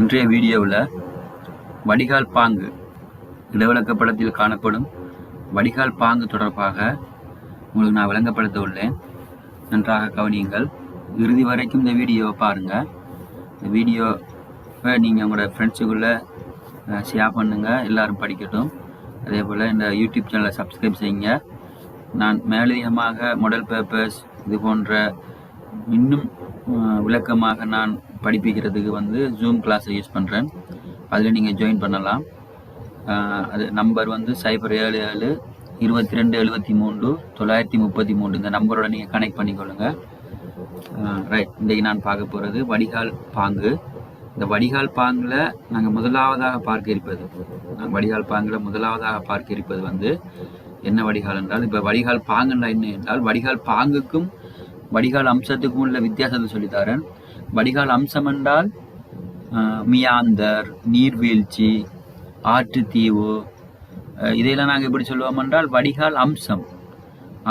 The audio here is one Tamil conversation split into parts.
இன்றைய வீடியோவில் வடிகால் பாங்கு இடவிளக்க படத்தில் காணப்படும் வடிகால் பாங்கு தொடர்பாக உங்களுக்கு நான் விளங்கப்படுத்த உள்ளேன். நன்றாக கவனியுங்கள். இறுதி வரைக்கும் இந்த வீடியோவை பாருங்கள் இந்த வீடியோவை நீங்கள் உங்களோட ஃப்ரெண்ட்ஸுக்குள்ளே ஷேர் பண்ணுங்கள் எல்லோரும் படிக்கட்டும். அதே போல் இந்த யூடியூப் சேனலை சப்ஸ்கிரைப் செய்யுங்க. நான் மேலதிகமாக மொடல் பேப்பர்ஸ் இது போன்ற இன்னும் விளக்கமாக நான் படிப்பிக்கிறதுக்கு வந்து ஜூம் கிளாஸை யூஸ் பண்ணுறேன் அதில் நீங்கள் ஜாயின் பண்ணலாம். அது நம்பர் வந்து சைபர் ஏழு ஏழு இருபத்தி ரெண்டு எழுபத்தி மூன்று தொள்ளாயிரத்தி முப்பத்தி மூன்று. இந்த நம்பரோட நீங்கள் கனெக்ட் பண்ணிக்கொள்ளுங்க. ரைட் இன்றைக்கு நான் பார்க்க போகிறது வடிகால் பாங்கு. இந்த வடிகால் பாங்கில் நாங்கள் முதலாவதாக பார்க்க இருப்பது நாங்கள் வடிகால் பாங்கில் முதலாவதாக பார்க்க இருப்பது வந்து என்ன வடிகால் என்றால் இப்போ வடிகால் பாங்குன்னா என்ன என்றால் வடிகால் பாங்குக்கும் வடிகால் அம்சத்துக்கும் உள்ள வித்தியாசத்தை சொல்லித்தரேன் வடிகால் அம்சம் என்றால் மியாந்தர் நீர்வீழ்ச்சி ஆற்றுத்தீவு இதையெல்லாம் நாங்கள் எப்படி சொல்லுவோம் என்றால் வடிகால் அம்சம்.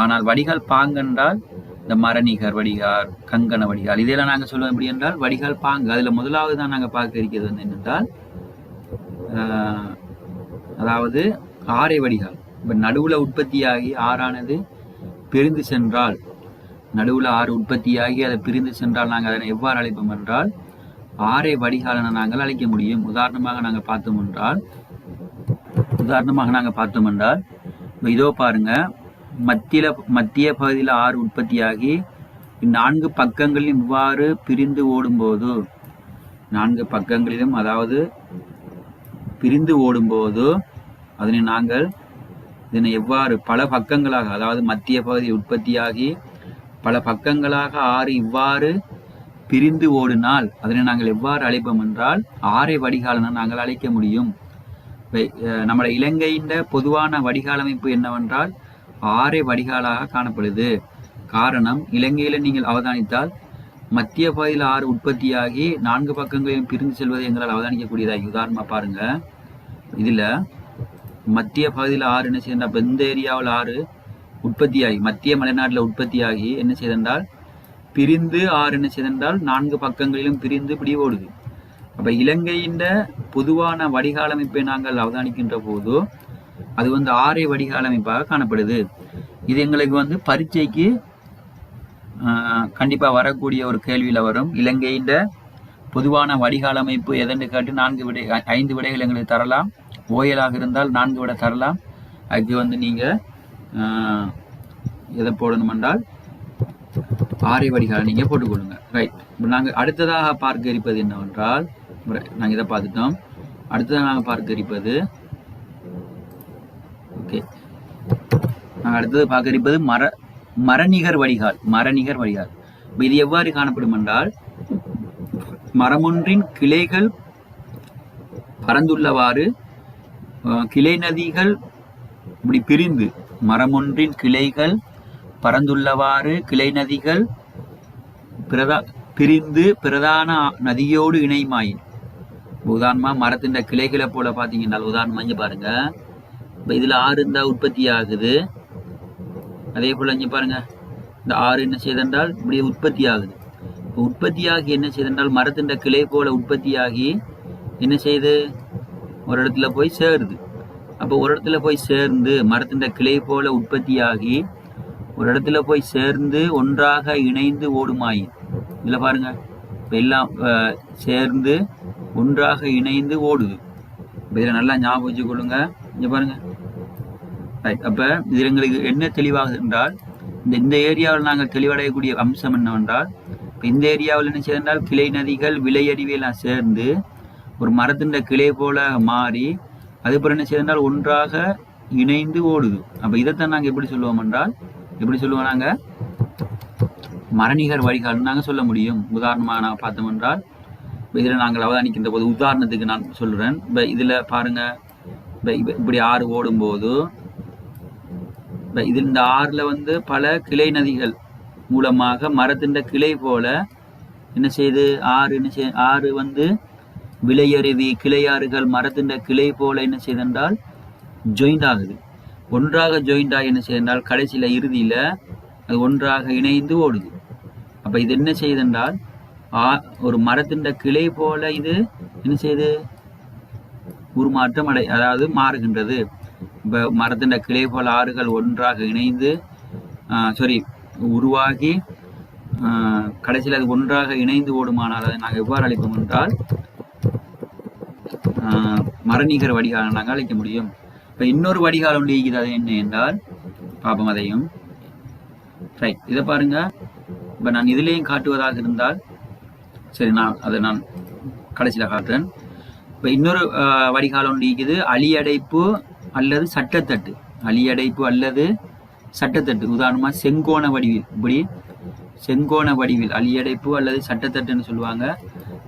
ஆனால் வடிகால் பாங்கென்றால் இந்த மரணிகர் வடிகால் கங்கண வடிகால் இதையெல்லாம் நாங்கள் சொல்லுவோம் எப்படி என்றால் வடிகால் பாங்கு. அதில் முதலாவது தான் நாங்கள் பார்க்க இருக்கிறது வந்து என்னென்றால் அதாவது ஆரை வடிகால். இப்போ நடுவில் உற்பத்தியாகி ஆறானது பிரிந்து சென்றால் நடுவில் ஆறு உற்பத்தியாகி அதை பிரிந்து சென்றால் நாங்கள் அதனை எவ்வாறு அழைப்போம் என்றால் ஆறே வடிகாலனை நாங்கள் அழைக்க முடியும். உதாரணமாக நாங்கள் பார்த்தோம் என்றால் உதாரணமாக நாங்கள் பார்த்தோம் என்றால் இதோ பாருங்க மத்தியில மத்திய பகுதியில் ஆறு உற்பத்தியாகி நான்கு பக்கங்களிலும் இவ்வாறு பிரிந்து ஓடும்போது நான்கு பக்கங்களிலும் அதாவது பிரிந்து ஓடும்போது அதனை நாங்கள் இதனை எவ்வாறு பல பக்கங்களாக அதாவது மத்திய பகுதி உற்பத்தியாகி பல பக்கங்களாக ஆறு இவ்வாறு பிரிந்து ஓடினால் அதனை நாங்கள் எவ்வாறு அழைப்போம் என்றால் ஆரை வடிகாலனை நாங்கள் அழைக்க முடியும். இப்ப, இலங்கையின் பொதுவான வடிகால் அமைப்பு என்னவென்றால் ஆரை வடிகாலாக காணப்படுது. காரணம் இலங்கையில் நீங்கள் அவதானித்தால் மத்திய பகுதியில் ஆறு உற்பத்தியாகி நான்கு பக்கங்களையும் பிரிந்து செல்வதை எங்களால் அவதானிக்கக்கூடியதாகி. உதாரணமாக பாருங்க. இதில் மத்திய பகுதியில் ஆறு என்ன செய்தால் அப்ப ஏரியாவில் ஆறு உற்பத்தியாகி மத்திய மலைநாட்டில் உற்பத்தியாகி என்ன செய்தென்றால் பிரிந்து ஆறு என்ன செய்தென்றால் நான்கு பக்கங்களிலும் பிரிந்து பிடி ஓடுது அப்போ இலங்கையின் பொதுவான வடிகால் அமைப்பை நாங்கள் அவதானிக்கின்ற போது அது வந்து ஆரை வடிகால் அமைப்பாக காணப்படுது. இது எங்களுக்கு வந்து பரீட்சைக்கு கண்டிப்பாக வரக்கூடிய ஒரு கேள்வியில் வரும். இலங்கையின் பொதுவான வடிகால் அமைப்பு எதென்று கேட்டு நான்கு விடை ஐந்து விடைகள் எங்களுக்கு தரலாம். ஓயலாக இருந்தால் நான்கு விடை தரலாம். அதுக்கு வந்து நீங்கள் எதை போடணும் என்றால் ஆரை வடிகால் நீங்கள் போட்டுக்கொள்ளுங்க. ரைட் இப்போ நாங்கள் அடுத்ததாக பார்க்க இருப்பது என்னவென்றால் நாங்கள் இதை பார்த்துட்டோம். அடுத்ததாக நாங்கள் பார்க்க இருப்பது ஓகே நாங்கள் அடுத்தது பார்க்க இருப்பது மர மரநிகர் வடிகால் மரநிகர் வடிகால். இப்போ இது எவ்வாறு காணப்படும் என்றால் மரமொன்றின் கிளைகள் பறந்துள்ளவாறு கிளை நதிகள் இப்படி பிரிந்து மரமொன்றின் கிளைகள் பரந்துள்ளவாறு கிளை நதிகள் பிரதா பிரிந்து பிரதான நதியோடு இணைமாயின் உதாரணமாக மரத்தின் கிளைகளை போல் பார்த்தீங்கன்னா உதாரணமாக இங்க பாருங்கள் இப்போ இதில் ஆறு இருந்தால் உற்பத்தி ஆகுது. அதே போல் இங்கே பாருங்கள் இந்த ஆறு என்ன செய்தென்றால் இப்படி உற்பத்தி ஆகுது. இப்போ உற்பத்தியாகி என்ன செய்தென்றால் மரத்தின் கிளை போல் உற்பத்தியாகி என்ன செய்யுது? ஒரு இடத்துல போய் சேருது. அப்போ ஒரு இடத்துல போய் சேர்ந்து மரத்தின் கிளை போல உற்பத்தியாகி ஒரு இடத்துல போய் சேர்ந்து ஒன்றாக இணைந்து ஓடுமாயின். இதில் பாருங்கள் இப்போ எல்லாம் சேர்ந்து ஒன்றாக இணைந்து ஓடுது. இப்போ இதில் நல்லா ஞாபகம் வச்சுக்கொள்ளுங்க கொடுங்க பாருங்க. ரைட். அப்போ இதில் எங்களுக்கு என்ன தெளிவாகுது என்றால் இந்த இந்த ஏரியாவில் நாங்கள் தெளிவடையக்கூடிய அம்சம் என்னவென்றால் இப்போ இந்த ஏரியாவில் என்ன சேர்ந்தால் கிளை நதிகள் விலையறிவியெல்லாம் சேர்ந்து ஒரு மரத்தின் கிளை போல மாறி அதுபோல் என்ன செய்தால் ஒன்றாக இணைந்து ஓடுது. அப்போ இதைத்தான் நாங்கள் எப்படி சொல்லுவோம் என்றால் எப்படி சொல்லுவோம் நாங்கள் மரணிகர் வழிகால்னு நாங்கள் சொல்ல முடியும். உதாரணமாக நான் பார்த்தோம் என்றால் இப்ப நாங்கள் அவதானிக்கின்ற போது உதாரணத்துக்கு நான் சொல்கிறேன் இப்போ இதில் பாருங்க. இப்போ இப்படி ஆறு ஓடும்போது இப்போ இது இந்த ஆறில் வந்து பல கிளை நதிகள் மூலமாக மரத்தின் கிளை போல என்ன செய்யுது ஆறு என்ன செய் ஆறு வந்து விலையருவி கிளையாறுகள் மரத்தின் கிளை போல என்ன செய்தென்றால் ஜாயிண்ட் ஆகுது. ஒன்றாக ஜாயிண்டாக ஆகி என்ன செய்தென்றால் கடைசியில் இறுதியில் அது ஒன்றாக இணைந்து ஓடுது. அப்போ இது என்ன செய்தென்றால் ஆ- ஒரு மரத்தின் கிளை போல இது என்ன செய்யுது உருமாற்றம் அடை அதாவது மாறுகின்றது. இப்போ மரத்தின் கிளை போல ஆறுகள் ஒன்றாக இணைந்து சாரி உருவாகி கடைசியில் அது ஒன்றாக இணைந்து ஓடுமானால் அதை நாங்கள் எவ்வாறு அழைப்போம் என்றால் மரநீகர் வடிகாலம் நாங்கள் அழைக்க முடியும். இப்போ இன்னொரு வடிகாலம் நீக்குது அது என்ன என்றால் பாபம் அதையும். ரைட் இதை பாருங்க. இப்போ நான் இதுலேயும் காட்டுவதாக இருந்தால் சரி நான் அதை நான் கடைசியில் காட்டுறேன். இப்போ இன்னொரு வடிகால் வடிகாலம் ஒன்று இருக்குது அழியடைப்பு அல்லது சட்டத்தட்டு. அழியடைப்பு அல்லது சட்டத்தட்டு. உதாரணமாக செங்கோண வடிவில். இப்படி செங்கோண வடிவில் அழியடைப்பு அல்லது சட்டத்தட்டுன்னு சொல்லுவாங்க.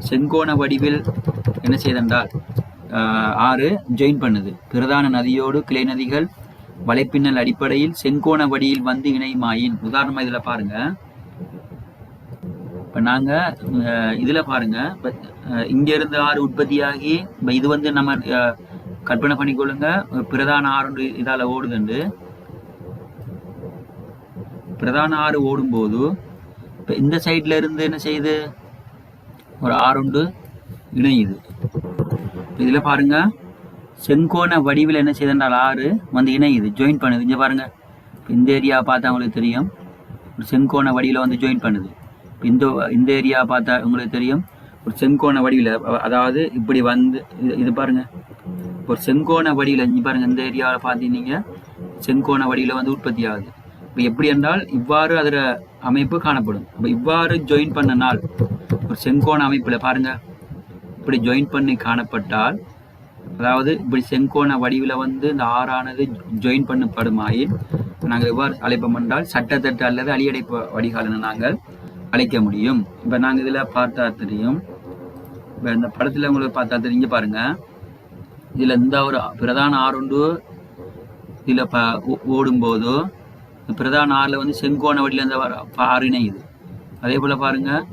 செங்கோண வடிவில் என்ன செய்தென்றால் ஆறு ஜாயின் பண்ணுது. பிரதான நதியோடு கிளை நதிகள் வலைப்பின்னல் அடிப்படையில் செங்கோண வடியில் வந்து இணையுமாயின். உதாரணமாக இதில் பாருங்க. இப்போ நாங்கள் இதில் பாருங்க. இப்போ இங்கேருந்து ஆறு உற்பத்தியாகி இப்போ இது வந்து நம்ம கற்பனை பண்ணிக்கொள்ளுங்க பிரதான ஆறு இதால் ஓடுதுண்டு. பிரதான ஆறு ஓடும்போது இப்போ இந்த சைடில் இருந்து என்ன செய்யுது? ஒரு ஆறுண்டு இணையுது. இதில் பாருங்க. செங்கோண வடிவில் என்ன செய்யுதுன்றால் ஆறு வந்து இணையுது. ஜாயின் பண்ணுது. இங்கே பாருங்க. இந்த ஏரியா பார்த்தா உங்களுக்கு தெரியும். ஒரு செங்கோண வடிவில் வந்து ஜாயின் பண்ணுது. இப்ப இந்த இந்த ஏரியா பார்த்தா உங்களுக்கு தெரியும். ஒரு செங்கோண வடிவில் அதாவது இப்படி வந்து இது பாருங்கள் பாருங்க. ஒரு செங்கோண வடிவில் இங்கே பாருங்க இந்த ஏரியாவில் பார்த்தீங்க செங்கோண வடிவில் வந்து உற்பத்தி ஆகுது. இப்போ எப்படி என்றால் இவ்வாறு அதில் அமைப்பு காணப்படும். இப்போ இவ்வாறு ஜாயின் பண்ண நாள் ஒரு செங்கோண அமைப்பில் பாருங்கள் இப்படி ஜாயின் பண்ணி காணப்பட்டால் அதாவது இப்படி செங்கோண வடிவில் வந்து இந்த ஆறானது ஜாயின் பண்ணப்படுமாயின் நாங்கள் எவ்வாறு அழைப்போம் என்றால் சட்டத்தட்டு அல்லது அழியடைப்பு வடிகாலனை நாங்கள் அழைக்க முடியும். இப்போ நாங்கள் இதில் பார்த்தா தெரியும். இப்போ இந்த படத்தில் உங்களுக்கு பார்த்தா தெரிஞ்சு பாருங்கள் இதில் இந்த ஒரு பிரதான ஆறுண்டு இதில் ப ஓ- ஓடும்போது பிரதான ஆறில் வந்து செங்கோண வடியில் இந்த ஆறு இணையுது அதே போல் பாருங்கள்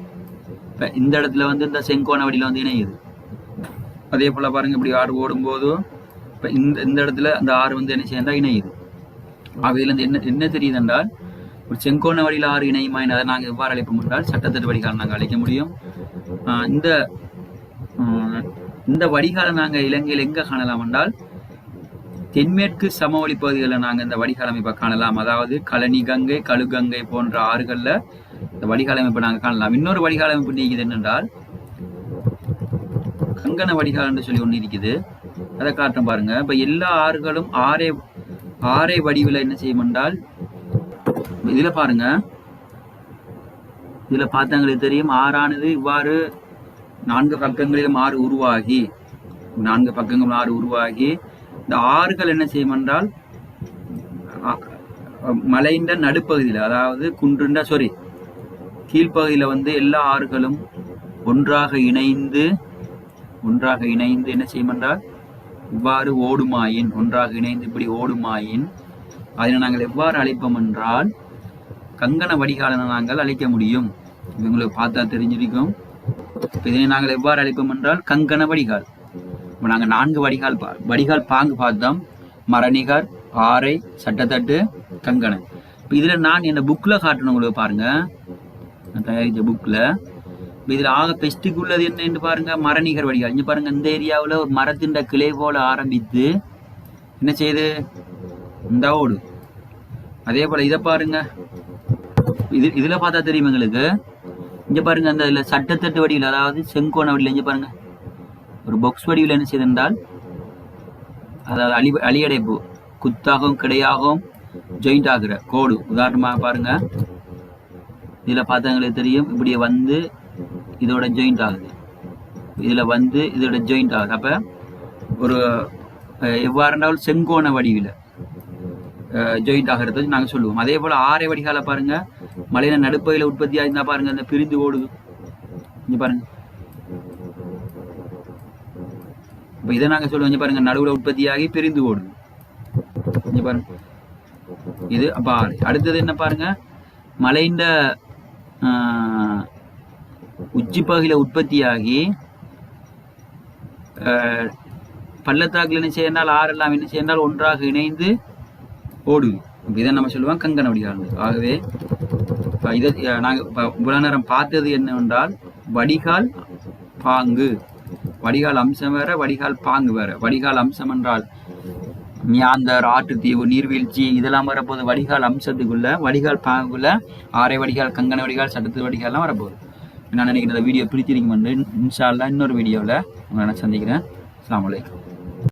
இப்போ இந்த இடத்துல வந்து இந்த செங்கோண வடியில் வந்து இணையுது. அதே போல் பாருங்க இப்படி ஆறு ஓடும்போது இப்போ இந்த இந்த இடத்துல அந்த ஆறு வந்து என்ன செய்யறா இணையுது. அவையிலேருந்து என்ன என்ன தெரியுது என்றால் ஒரு செங்கோண வழியில் ஆறு இணையுமா அதை நாங்கள் எவ்வாறு அழைப்போம் என்றால் சட்டத்திட்ட வடிகால் நாங்கள் அழைக்க முடியும். ஆஹ் இந்த ஆஹ் இந்த வடிகாலை நாங்கள் இலங்கையில் எங்கே காணலாம் என்றால் தென்மேற்கு சமவெளி பகுதிகளில் நாங்கள் இந்த வடிகால் அமைப்பை காணலாம். அதாவது கழனி கங்கை கழுகங்கை போன்ற ஆறுகளில் இந்த வடிகால் அமைப்பை நாங்கள் காணலாம். இன்னொரு வடிகால் அமைப்பு நீக்குது என்னென்றால் கங்கண என்று சொல்லி ஒன்று இருக்குது. அதை காட்டும் பாருங்க. இப்போ எல்லா ஆறுகளும் ஆரே ஆரே வடிவில் என்ன செய்யும் என்றால் இதில் பாருங்க. இதில் பார்த்தாங்களுக்கு தெரியும் ஆறானது இவ்வாறு நான்கு பக்கங்களிலும் ஆறு உருவாகி நான்கு பக்கங்களும் ஆறு உருவாகி இந்த ஆறுகள் என்ன செய்யும் என்றால் மலையின்ற மலையின் நடுப்பகுதியில் அதாவது குன்றுண்ட சாரி கீழ்ப்பகுதியில் வந்து எல்லா ஆறுகளும் ஒன்றாக இணைந்து ஒன்றாக இணைந்து என்ன செய்யும் என்றால் இவ்வாறு ஓடுமாயின் ஒன்றாக இணைந்து இப்படி ஓடுமாயின் அதனை நாங்கள் எவ்வாறு அழைப்போம் என்றால் கங்கண வடிகாலனை நாங்கள் அழைக்க முடியும். இவங்களுக்கு பார்த்தா தெரிஞ்சிருக்கும். இதனை நாங்கள் எவ்வாறு அழைப்போம் என்றால் கங்கண வடிகால். இப்போ நாங்கள் நான்கு வடிகால் பா வடிகால் பாங்கு பார்த்தோம். மரணிகர் பாறை சட்டத்தட்டு கங்கணம் இப்போ இதில் நான் என்னை புக்கில் காட்டணும் உங்களுக்கு பாருங்கள் தயாரித்த புக்கில் இப்போ இதில் ஆக பெஸ்ட்டுக்கு உள்ளது என்னன்னு பாருங்க மரணிகர் வடிகால். இங்கே பாருங்க இந்த ஏரியாவில் ஒரு மரத்தின் கிளை போல ஆரம்பித்து என்ன செய்யுது? இந்த ஓடு. அதே போல் இதை பாருங்க. இது இதில் பார்த்தா தெரியும் எங்களுக்கு? இங்கே பாருங்க அந்த இதில் சட்டத்தட்டு வடிவில் அதாவது செங்கோண வடிவில் இங்கே பாருங்க. ஒரு பாக்ஸ் வடிவில் என்ன செய்திருந்தால் அதாவது அழி அழியடைப்பு குத்தாகவும் கிடையாகவும் ஜாயிண்ட் ஆகிற கோடு. உதாரணமாக பாருங்க. இதில் பார்த்தவங்களுக்கு தெரியும் இப்படி வந்து இதோட ஜாயிண்ட் ஆகுது. இதில் வந்து இதோட ஜாயிண்ட் ஆகுது. அப்போ ஒரு எவ்வாறு இருந்தாலும் செங்கோண வடிவில் ஜாயிண்ட் ஆகிறது நாங்கள் சொல்லுவோம். அதே போல் ஆரை வடிகால பாருங்க. மலையில நடுப்பையில் உற்பத்தி ஆயிருந்தா பாருங்க அந்த பிரிந்து ஓடுது. இங்கே பாருங்க. இப்போ இதை நாங்கள் சொல்லுவோம். இங்கே பாருங்க நடுவில் உற்பத்தியாகி பிரிந்து ஓடுது. இங்கே பாருங்க. இது அப்போ அடுத்தது என்ன பாருங்க? மலையின் உச்சி உற்பத்தியாகி பள்ளத்தாக்கில் பள்ளத்தாக்குல என்ன செய்யறால் ஆறெல்லாம் என்ன செய்யறால் ஒன்றாக இணைந்து ஓடுது. இதை நம்ம சொல்லுவோம் கங்கண வடிகால் ஆகவே இப்ப இதை நாங்கள் இப்போ இவ்வளோ நேரம் பார்த்தது என்னவென்றால் வடிகால் பாங்கு. வடிகால் அம்சம் வேற வடிகால் பாங்கு வேற. வடிகால் அம்சம் என்றால் மியாந்தர் ஆற்றுத்தீவு நீர்வீழ்ச்சி இதெல்லாம் வரப்போகுது. வடிகால் அம்சத்துக்குள்ள வடிகால் பாங்குள்ள ஆரை வடிகால் கங்கண வடிகால் சட்டத்து வடிகால்லாம் வரப்போகுது. நான் நினைக்கிறேன் இந்த வீடியோ பிடிச்சிருக்கும் வந்து அல்லாஹ் இன்னொரு வீடியோவில் உங்களை நான் சந்திக்கிறேன். அஸ்ஸலாமு